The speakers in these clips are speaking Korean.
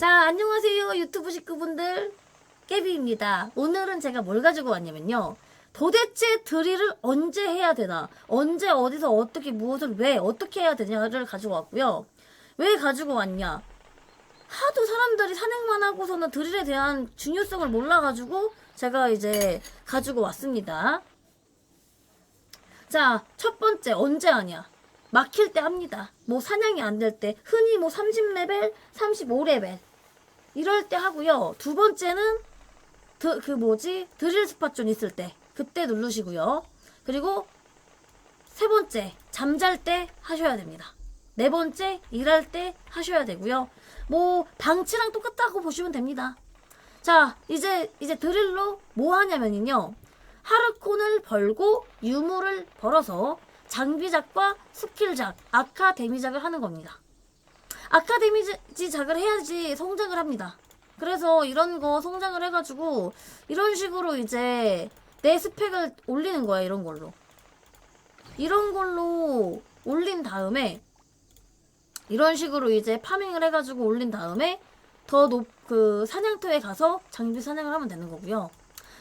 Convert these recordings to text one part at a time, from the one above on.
자, 안녕하세요. 유튜브 식구분들. 깨비입니다. 오늘은 제가 뭘 가지고 왔냐면요. 도대체 드릴을 언제 해야 되나? 언제 어디서 어떻게 무엇을 왜 어떻게 해야 되냐를 가지고 왔고요. 왜 가지고 왔냐? 하도 사람들이 산행만 하고서는 드릴에 대한 중요성을 몰라가지고 제가 이제 가지고 왔습니다. 자, 첫 번째, 언제 하냐? 막힐 때 합니다. 뭐 사냥이 안 될 때, 흔히 뭐 30레벨, 35레벨. 이럴 때 하고요. 두 번째는 드, 그 뭐지? 드릴 스팟존 있을 때. 그때 누르시고요. 그리고 세 번째, 잠잘 때 하셔야 됩니다. 네 번째, 일할 때 하셔야 되고요. 뭐 방치랑 똑같다고 보시면 됩니다. 자, 이제 이제 드릴로 뭐 하냐면요. 하르콘을 벌고 유물을 벌어서 장비작과 스킬작, 아카데미작을 하는 겁니다. 아카데미작을 해야지 성장을 합니다. 그래서 이런 거 성장을 해가지고 이런 식으로 이제 내 스펙을 올리는 거야 이런 걸로. 이런 걸로 올린 다음에 이런 식으로 이제 파밍을 해가지고 올린 다음에 더 높 그 사냥터에 가서 장비 사냥을 하면 되는 거고요.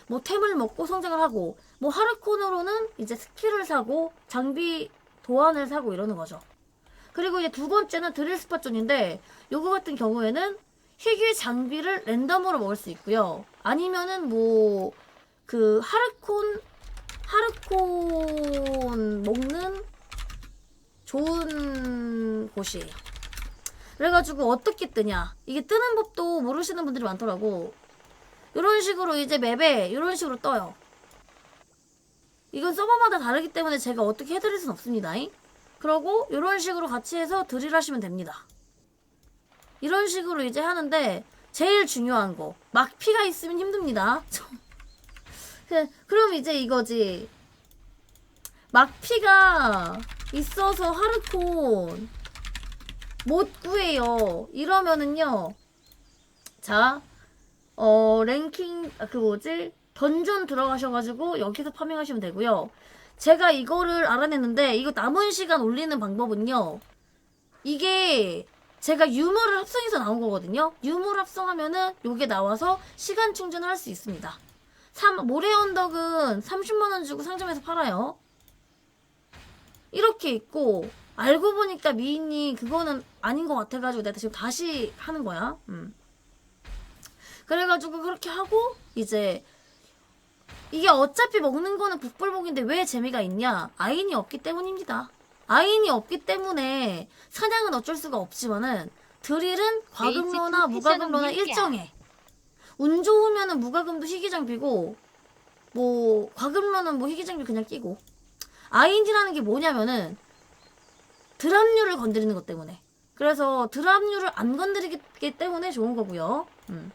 뭐 템을 먹고 성장을 하고 뭐 하르콘으로는 이제 스킬을 사고 장비 도안을 사고 이러는 거죠. 그리고 이제 두 번째는 드릴 스팟존인데 요거 같은 경우에는 희귀 장비를 랜덤으로 먹을 수 있고요. 아니면은 뭐 그 하르콘 하르콘 먹는 좋은 곳이에요. 그래가지고 어떻게 뜨냐 이게 뜨는 법도 모르시는 분들이 많더라고. 이런 식으로 이제 맵에 이런 식으로 떠요. 이건 서버마다 다르기 때문에 제가 어떻게 해드릴 순 없습니다. 그러고 이런 식으로 같이 해서 드릴 하시면 됩니다. 이런 식으로 이제 하는데 제일 중요한 거 막피가 있으면 힘듭니다. 그- 그럼 이제 이거지. 막피가 있어서 하르콘 못 구해요. 이러면은요. 자, 어, 랭킹, 아, 그 뭐지? 던전 들어가셔가지고 여기서 파밍하시면 되고요. 제가 이거를 알아냈는데, 이거 남은 시간 올리는 방법은요. 이게 제가 유물을 합성해서 나온 거거든요. 유물 합성하면은 요게 나와서 시간 충전을 할 수 있습니다. 3, 모래 언덕은 30만원 주고 상점에서 팔아요. 이렇게 있고, 알고 보니까 미인이 그거는 아닌 것 같아가지고 내가 지금 다시 하는 거야. 음. 그래가지고 그렇게 하고 이제 이게 어차피 먹는 거는 북불복인데 왜 재미가 있냐? 아인이 없기 때문입니다. 아인이 없기 때문에 사냥은 어쩔 수가 없지만은 드릴은 과금로나 베이지 무과금로나 일정해. 운 좋으면은 무과금도 희귀장비고 뭐 과금로는 뭐 희귀장비 그냥 끼고 아인이라는 게 뭐냐면은 드랍률을 건드리는 것 때문에 그래서 드랍률을 안 건드리기 때문에 좋은 거고요. 음.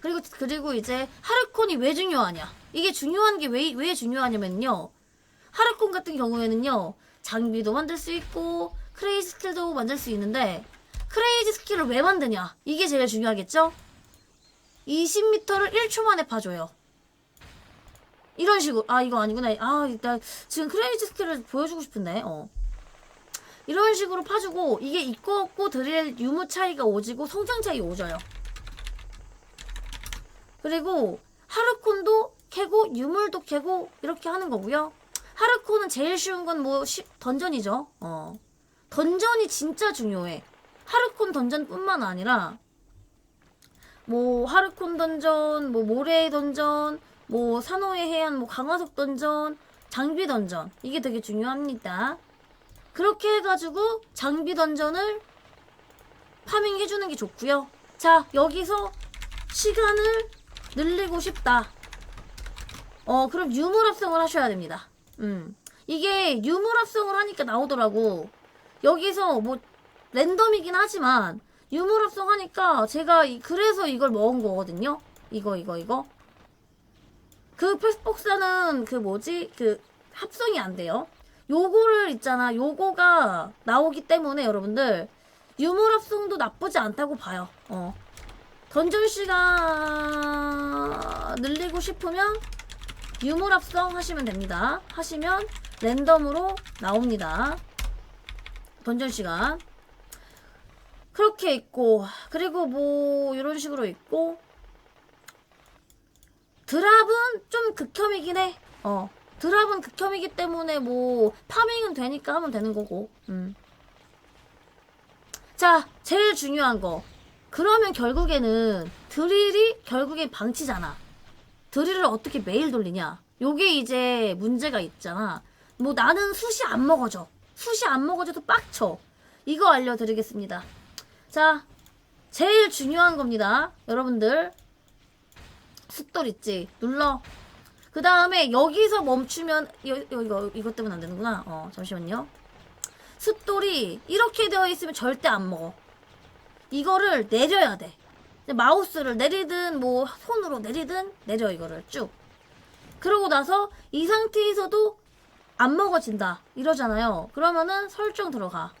그리고 그리고 이제 하르콘이 왜 중요하냐? 이게 중요한 게 왜 왜 중요하냐면요. 하르콘 같은 경우에는요. 장비도 만들 수 있고 크레이지 스킬도 만들 수 있는데 크레이지 스킬을 왜 만드냐? 이게 제일 중요하겠죠? 20m를 1초 만에 파줘요. 이런 식으로 아 이거 아니구나. 아 일단 지금 크레이지 스킬을 보여주고 싶은데. 어. 이런 식으로 파주고 이게 있고 없고 드릴 유무 차이가 오지고 성장 차이 오져요. 그리고 하르콘도 캐고 유물도 캐고 이렇게 하는 거고요. 하르콘은 제일 쉬운 건 뭐 던전이죠. 어. 던전이 진짜 중요해. 하르콘 던전뿐만 아니라 뭐 하르콘 던전, 뭐 모래의 던전, 뭐 산호의 해안, 뭐 강화석 던전, 장비 던전 이게 되게 중요합니다. 그렇게 해가지고 장비 던전을 파밍해주는 게 좋고요. 자 여기서 시간을 늘리고 싶다. 어, 그럼 유물 합성을 하셔야 됩니다. 음. 이게 유물 합성을 하니까 나오더라고. 여기서 뭐 랜덤이긴 하지만 유물 합성하니까 제가 이- 그래서 이걸 먹은 거거든요. 이거 이거 이거. 그 패스복사는 그 뭐지? 그 합성이 안 돼요. 요거를 있잖아. 요거가 나오기 때문에 여러분들 유물 합성도 나쁘지 않다고 봐요. 어. 던전 시간 늘리고 싶으면 유물 합성 하시면 됩니다. 하시면 랜덤으로 나옵니다. 던전 시간. 그렇게 있고 그리고 뭐 이런 식으로 있고 드랍은 좀 극혐이긴 해. 어. 드랍은 극혐이기 때문에 뭐 파밍은 되니까 하면 되는 거고. 음. 자, 제일 중요한 거. 그러면 결국에는 드릴이 결국엔 방치잖아. 드릴을 어떻게 매일 돌리냐? 요게 이제 문제가 있잖아. 뭐 나는 숱이 안 먹어져. 숱이 안 먹어져도 빡쳐. 이거 알려드리겠습니다. 자, 제일 중요한 겁니다. 여러분들. 숫돌 있지? 눌러. 그 다음에 여기서 멈추면, 여, 여, 이거, 이것 때문에 안 되는구나. 어, 잠시만요. 숫돌이 이렇게 되어 있으면 절대 안 먹어. 이거를 내려야 돼. 마우스를 내리든 뭐 손으로 내리든 내려 이거를 쭉. 그러고 나서 이 상태에서도 안 먹어진다 이러잖아요. 그러면은 설정 들어가.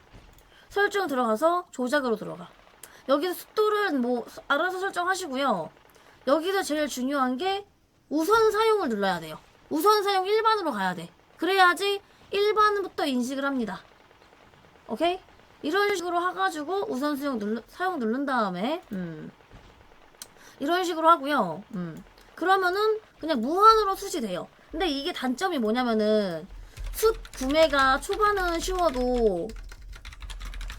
설정 들어가서 조작으로 들어가. 여기서 숫돌은 뭐 알아서 설정하시고요. 여기서 제일 중요한 게 우선 사용을 눌러야 돼요. 우선 사용 일반으로 가야 돼. 그래야지 일반부터 인식을 합니다. 오케이? 이런 식으로 해가지고 우선 사용 누르, 사용 누른 다음에 음. 이런 식으로 하고요. 음. 그러면은 그냥 무한으로 숫이 돼요. 근데 이게 단점이 뭐냐면은 숫 구매가 초반은 쉬워도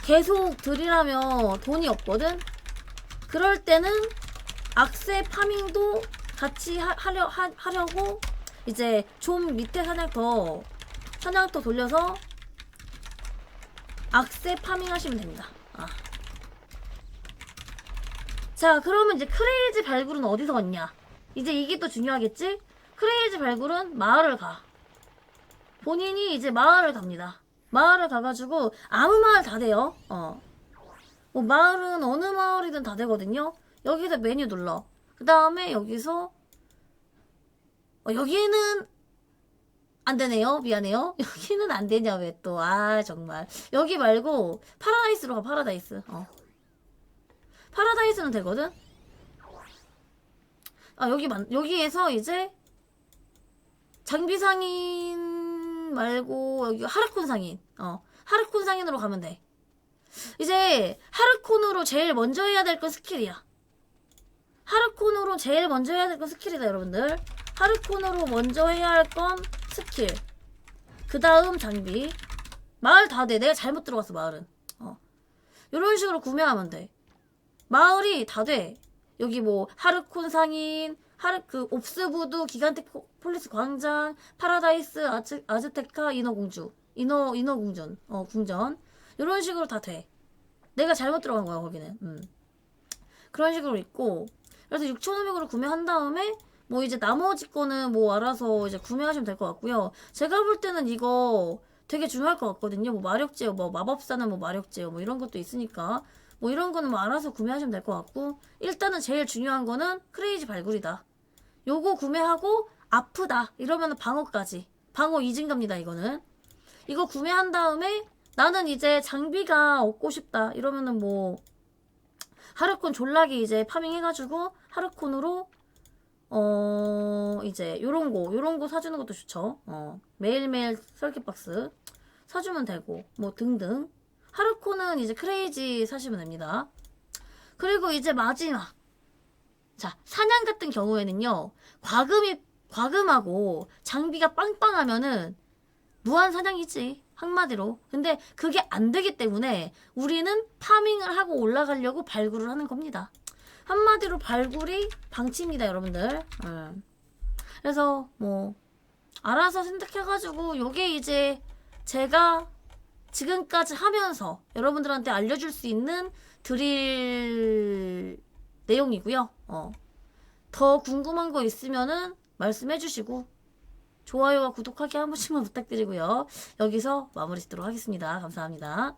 계속 들이라면 돈이 없거든. 그럴 때는 악세 파밍도 같이 하, 하, 하려고 이제 좀 밑에 사냥터 사냥터 돌려서 악세 파밍 하시면 됩니다. 아. 자, 그러면 이제 크레이지 발굴은 어디서 왔냐? 이제 이게 또 중요하겠지? 크레이지 발굴은 마을을 가. 본인이 이제 마을을 갑니다. 마을을 가가지고 아무 마을 다 돼요. 어. 뭐 마을은 어느 마을이든 다 되거든요. 여기서 메뉴 눌러. 그 다음에 여기서 어, 여기는 안 되네요. 미안해요. 여기는 안 되냐 왜 또. 아 정말. 여기 말고 파라다이스로 가 파라다이스. 어. 파라다이스는 되거든. 아 여기 만 여기에서 이제 장비 상인 말고 여기 하르콘 상인. 어. 하르콘 상인으로 가면 돼. 이제 하르콘으로 제일 먼저 해야 될 건 스킬이야. 하르콘으로 제일 먼저 해야 될 건 스킬이다, 여러분들. 하르콘으로 먼저 해야 할 건 스킬. 그 다음 장비. 마을 다 돼. 내가 잘못 들어갔어, 마을은. 어. 이런 식으로 구매하면 돼. 마을이 다 돼. 여기 뭐, 하르콘 상인, 하르, 그, 옵스부두, 기간텍 포- 폴리스 광장, 파라다이스, 아즈, 아즈테카, 인어공주. 인어, 인어궁전. 어, 궁전. 이런 식으로 다 돼. 내가 잘못 들어간 거야, 거기는. 음. 그런 식으로 있고. 그래서 6,500으로 구매한 다음에, 뭐 이제 나머지 거는 뭐 알아서 이제 구매하시면 될 것 같고요. 제가 볼 때는 이거 되게 중요할 것 같거든요. 뭐 마력 제어, 뭐 마법사는 뭐 마력 제어, 뭐 이런 것도 있으니까. 뭐 이런 거는 뭐 알아서 구매하시면 될 것 같고. 일단은 제일 중요한 거는 크레이지 발굴이다. 요거 구매하고 아프다. 이러면 방어까지. 방어 이진 갑니다, 이거는. 이거 구매한 다음에 나는 이제 장비가 얻고 싶다. 이러면은 뭐 하르콘 졸라기 이제 파밍해가지고 하르콘으로 어 이제 요런 거 요런 거 사주는 것도 좋죠. 어 매일매일 설계 박스 사주면 되고 뭐 등등. 하르콘은 이제 크레이지 사시면 됩니다. 그리고 이제 마지막 자 사냥 같은 경우에는요 과금이 과금하고 장비가 빵빵하면은 무한 사냥이지 한마디로 근데 그게 안 되기 때문에 우리는 파밍을 하고 올라가려고 발굴을 하는 겁니다 한마디로 발굴이 방치입니다 여러분들 음. 그래서 뭐 알아서 선택해가지고 요게 이제 제가 지금까지 하면서 여러분들한테 알려줄 수 있는 드릴 내용이고요 어. 더 궁금한 거 있으면은 말씀해 주시고 좋아요와 구독하기 한 번씩만 부탁드리고요. 여기서 마무리 짓도록 하겠습니다. 감사합니다.